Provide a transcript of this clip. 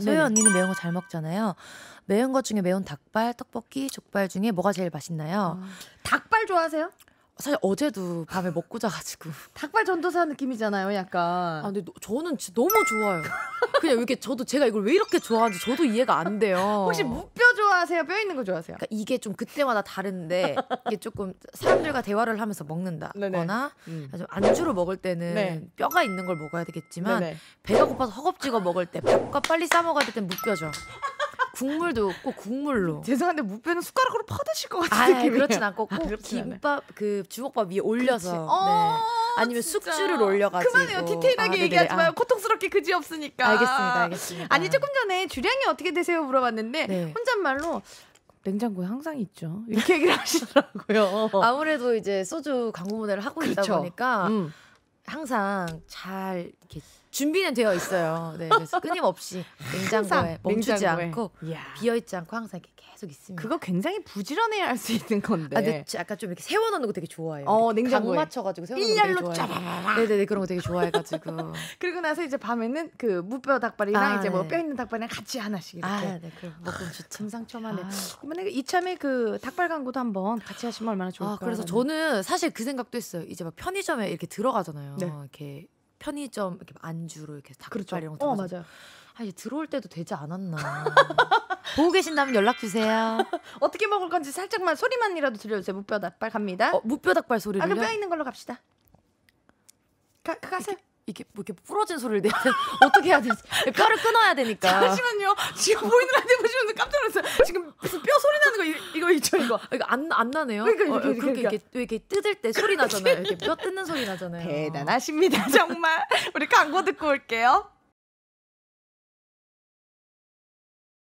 소유 언니는 매운 거 잘 먹잖아요. 매운 것 중에 매운 닭발, 떡볶이, 족발 중에 뭐가 제일 맛있나요? 아, 닭발 좋아하세요? 사실 어제도 밤에 먹고 자가지고. 닭발 전도사 느낌이잖아요, 약간. 아 근데 너- 저는 진짜 너무 좋아요. 그냥 이렇게 저도 제가 이걸 왜 이렇게 좋아하는지 저도 이해가 안 돼요. 혹시 무뼈 좋아하세요? 뼈 있는 거 좋아하세요? 그러니까 이게 좀 그때마다 다른데 이게 조금 사람들과 대화를 하면서 먹는다거나 음. 좀 안주로 먹을 때는 네. 뼈가 있는 걸 먹어야 되겠지만 네네. 배가 고파서 허겁지겁 먹을 때 밥과 빨리 싸 먹어야 될땐 무뼈죠. 국물도 꼭 국물로. 죄송한데 무뼈는 숟가락으로 퍼드실 것 같은 아, 느낌이에요. 그렇진 않고 아, 꼭 그렇진 않아요. 김밥 그 주먹밥 위에 올려서. 네. 어, 아니면 진짜. 숙주를 올려가지고 그만해요. 디테일하게 아. 얘기하지 마요. 아, 고통스럽게 그지 없으니까. 알겠습니다, 알겠습니다. 아니 조금 전에 주량이 어떻게 되세요 물어봤는데 네. 혼잣말로 냉장고에 항상 있죠. 이렇게 얘기를 하시더라고요. 아무래도 이제 소주 광고 모델을 하고 있다 그쵸. 보니까 음. 항상 잘 이렇게 준비는 되어 있어요. 네, 그래서 끊임없이 냉장고에 멈추지 냉장고에. 않고 이야. 비어 있지 않고 항상 이렇게 계속 있습니다. 그거 굉장히 부지런해야 할 수 있는 건데. 아, 근데 저 약간 좀 이렇게 세워놓는 거 되게 좋아해요. 어, 냉장고에. 각 맞춰가지고 세워놓는 거 되게 좋아해요. 네네네 그런 거 되게 좋아해가지고. 그리고 나서 이제 밤에는 그 무뼈 닭발이랑 아, 이제 뭐 네. 뼈 있는 닭발이랑 같이 하나씩 이렇게. 아, 네, 그럼 먹으면 좋죠. 금상첨화네. 아. 이번에 이참에 그 닭발 광고도 한번 같이 하시면 얼마나 좋을까. 아, 그래서 저는 사실 그 생각도 했어요. 이제 막 편의점에 이렇게 들어가잖아요. 네. 이렇게 편의점 이렇게 안주로 이렇게 그렇죠. 닭발 이런 거어 들어가서 맞아요. 아, 이제 들어올 때도 되지 않았나. 보고 계신다면 연락 주세요. 어떻게 먹을 건지 살짝만 소리만이라도 들려주세요. 무뼈 닭발 갑니다. 어, 무뼈 닭발 아 소리를요? 그럼 뼈 있는 걸로 갑시다. 가, 가세요. 이게 뭐 이렇게 부러진 소리를 돼. 어떻게 해야 되지? 뼈를 끊어야 되니까. 잠시만요. 지금 보이는 라디오 보시면서 깜짝 놀랐어요. 지금 무슨 뼈 소리 나는 거 이- 이거 있죠 이거. 이거 안, 안 나네요. 그러니까 어, 이렇게, 어, 이렇게, 그렇게 이렇게. 이렇게 뜯을 때 소리 나잖아요. 이렇게 뼈 뜯는 소리 나잖아요. 대단하십니다 정말. 우리 광고 듣고 올게요.